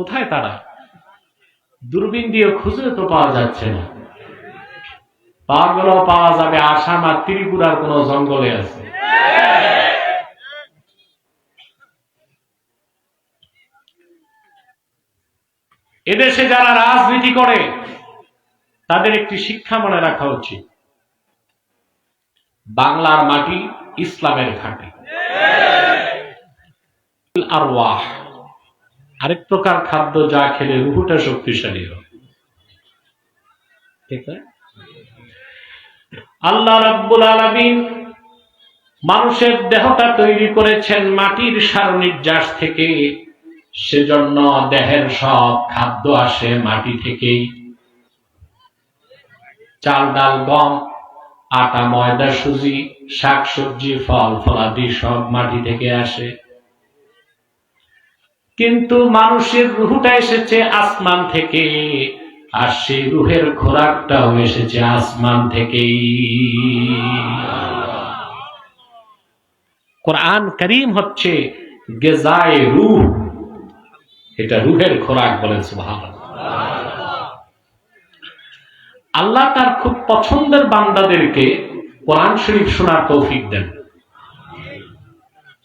কোথায় তারা? দূরবীন দিয়ে খুঁজে তো পাওয়া যাচ্ছে না। পাওয়া গেলেও পাওয়া যাবে, আসাম আর ত্রিপুরার কোন জঙ্গলে আছে। এদেশে যারা রাজনীতি করে, তাদের একটি শিক্ষা মনে রাখা উচিত। বাংলার মাটি ইসলামের ঘাঁটি। আর ওয়াহ আরেক প্রকার খাদ্য যা খেলে রুহুটা শক্তিশালী হবে। ঠিক আছে? আল্লাহ রাব্বুল আলামিন মানুষের দেহটা তৈরি করেছেন মাটির সার নির্যাস থেকে। সেজন্য দেহের সব খাদ্য আসে মাটি থেকেই। চাল ডাল গম আটা ময়দা সুজি শাক সবজি ফল ফলাদি সব মাটি থেকে আসে। কিন্তু মানুষের রুহুটা এসেছে আসমান থেকে, আর সেই রুহের খোরাকটাও এসেছে আসমান থেকেই কোরআন করিম হচ্ছে গেজায় রুহ। এটা রুহের খোরাক বলেন সুবহান আল্লাহ তার খুব পছন্দের বান্দাদেরকে কোরআন শরীফ শোনার তৌফিক দেন।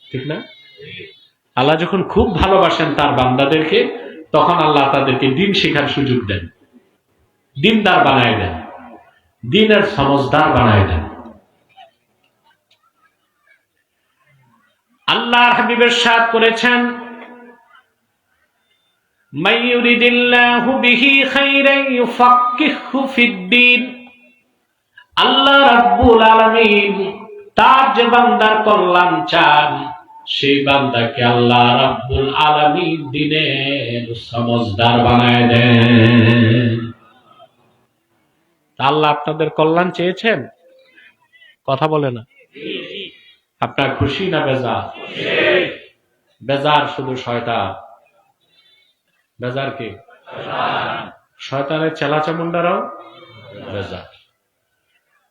ঠিক না? আল্লাহ যখন খুব ভালোবাসেন তার বান্দাদেরকে, তখন আল্লাহ তাদেরকে দিন শেখার সুযোগ দেন। দিনদার বানায় দেন। দিনের সমজদার বানায় দেন। আল্লাহ হাবিবের সাদ করেছেন আল্লাহ রব্বুল আলমিন তার যে বান্দার কল্যাণ চান সেই বান্দাকে আল্লাহ রাব্বুল আলামিন দিনের সমজদার বানায় দেন। আল্লাহ আপনাদের কল্যাণ চেয়েছেন? কথা বলে না। আপনার খুশি না বেজার? বেজার শুধু শয়তান। বেজার কে? শয়তানের চেলাচামুন্ডারাও বেজার।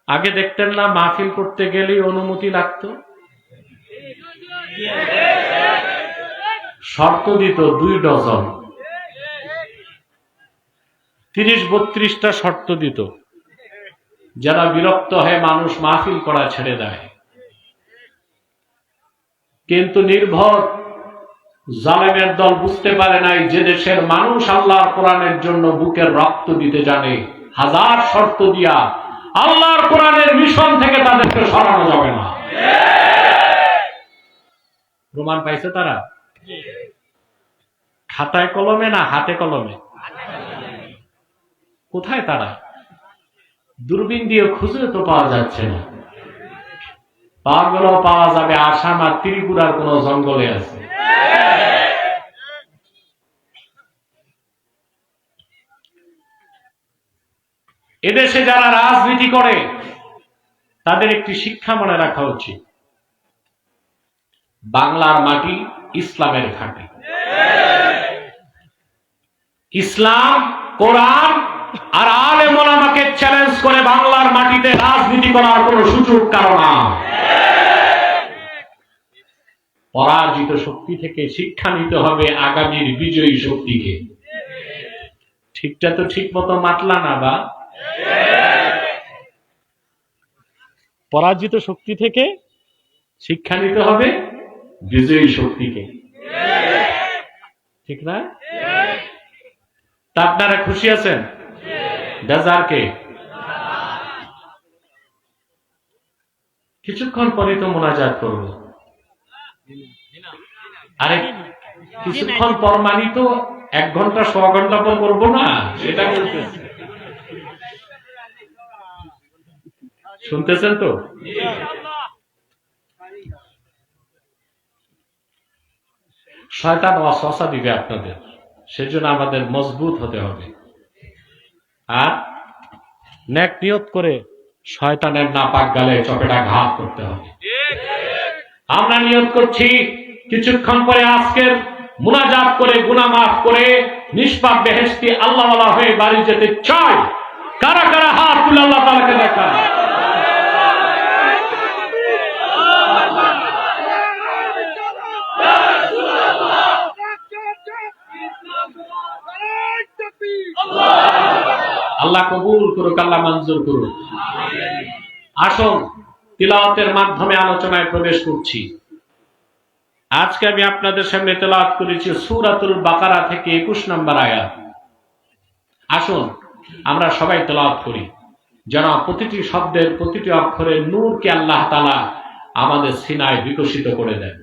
আগে দেখতেন না মাহফিল করতে গেলেই অনুমতি লাগতো। শর্ত দিত দুই ডজন। তিরিশ বত্রিশটা শর্ত দিত। যারা বিরক্ত হয়ে মানুষ মাহফিল করা ছেড়ে দেয়। কিন্তু নির্ভর জালেমের দল বুঝতে পারে নাই যে দেশের মানুষ আল্লাহর কোরআনের জন্য বুকের রক্ত দিতে জানে। হাজার শর্ত দিয়া আল্লাহর কোরআনের মিশন থেকে তাদেরকে সরানো যাবে না। প্রমাণ পাইছে তারা? খাতায় কলমে না হাতে কলমে? কোথায় তারা? দূরবীন দিয়ে খুঁজে তো পাওয়া যাচ্ছে না। পাওয়া গেলেও পাওয়া যাবে, আসাম আর ত্রিপুরার কোন জঙ্গলে আছে। এদেশে যারা রাজনীতি করে, তাদের একটি শিক্ষা মনে রাখা উচিত। বাংলার মাটি ইসলামের ঘাঁটি। ইসলাম, কোরআন আর আলে মোলামাকে চ্যালেঞ্জ করে বাংলার মাটিতে রাজনীতি করার কোন সুযোগ কারণ পরাজিত শক্তি থেকে শিক্ষা নিতে হবে আগামীর বিজয়ী শক্তিকে। ঠিকটা তো ঠিক মতো মাতলা না বা? পরাজিত শক্তি থেকে শিক্ষা নিতে হবে বিজয়ী শক্তিকে ঠিক না? তা আপনারা খুশি আছেন? বেজারকে কিছুক্ষণ পরে তো মোনাজাত করব। আরে কিছুক্ষণ পর মানি তো এক ঘণ্টা ছ ঘণ্টা পর করব না? সেটা বলতেছি শুনতেছেন তো? শয়তান অসসা দিবে আপনাদের। সেজন্য আমাদের মজবুত হতে হবে। আর ন্যাক নিয়ত করে শয়তানের নাপাক গালে চপেটা ঘাত করতে হবে। আমরা নিয়ত করছি, কিছুক্ষণ পরে আজকের মুনাজাত করে গুনা মাফ করে নিষ্পাপ বেহেস্তি আল্লাহ হয়ে বাড়ি যেতে চাই। কারা কারা হাত তুলে আল্লাহ তালাকে দেখা আল্লাহ কবুল করুক, আল্লাহ মঞ্জুর করুক। আসুন, তিলাওয়াতের মাধ্যমে আলোচনায় প্রবেশ করছি। আজকে আমি আপনাদের সামনে তেলাওয়াত করেছি সুরাতুল বাকারা থেকে একুশ নম্বর আয়াত। আসুন, আমরা সবাই তেলাওয়াত করি। যেন প্রতিটি শব্দের প্রতিটি অক্ষরের নূরকে আল্লাহ তালা আমাদের সিনায় বিকশিত করে দেন।